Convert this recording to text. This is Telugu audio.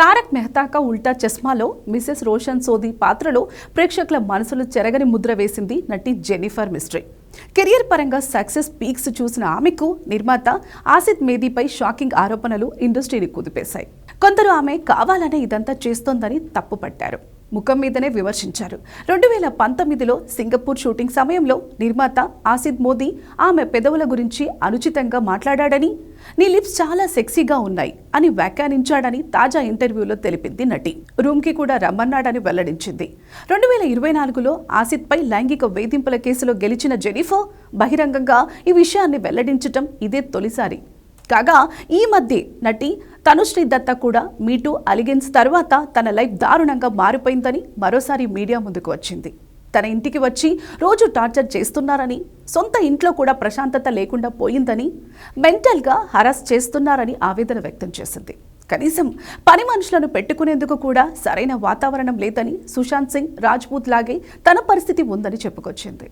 తారక్ మెహతాకా ఉల్టా చస్మాలో మిసెస్ రోషన్ సోది పాత్రలో ప్రేక్షకుల మనసులు చెరగని ముద్ర వేసింది నటి జెనిఫర్ మిస్ట్రీ. కెరియర్ పరంగా సక్సెస్ పీక్స్ చూసిన ఆమెకు నిర్మాత ఆసిద్ మేదీపై షాకింగ్ ఆరోపణలు ఇండస్ట్రీని కుదిపేశాయి. కొందరు ఆమె కావాలనే ఇదంతా చేస్తోందని తప్పుపట్టారు. ముఖం మీదనే విమర్శించారు. రెండు వేల పంతొమ్మిదిలో సింగపూర్ షూటింగ్ సమయంలో నిర్మాత ఆసిద్ మోదీ ఆమె పెదవుల గురించి అనుచితంగా మాట్లాడాడని నీ లిప్స్ చాలా సెక్సీగా ఉన్నాయి అని వ్యాఖ్యానించాడని తాజా ఇంటర్వ్యూలో తెలిపింది నటి. రూమ్కి కూడా రమ్మన్నాడని వెల్లడించింది. రెండు వేల ఇరవై నాలుగులో ఆసిద్పై లైంగిక వేధింపుల కేసులో గెలిచిన జెనిఫర్ బహిరంగంగా ఈ విషయాన్ని వెల్లడించటం ఇదే తొలిసారి. కాగా ఈ మధ్య నటి తనుశ్రీ దత్త కూడా మీటూ అలిగెన్స్ తర్వాత తన లైఫ్ దారుణంగా మారిపోయిందని మరోసారి మీడియా ముందుకు వచ్చింది. తన ఇంటికి వచ్చి రోజు టార్చర్ చేస్తున్నారని సొంత ఇంట్లో కూడా ప్రశాంతత లేకుండా పోయిందని మెంటల్గా హరాస్ చేస్తున్నారని ఆవేదన వ్యక్తం చేసింది. కనీసం పని మనుషులను పెట్టుకునేందుకు కూడా సరైన వాతావరణం లేదని సుశాంత్ సింగ్ రాజ్పూత్ లాగే తన పరిస్థితి ఉందని చెప్పుకొచ్చింది.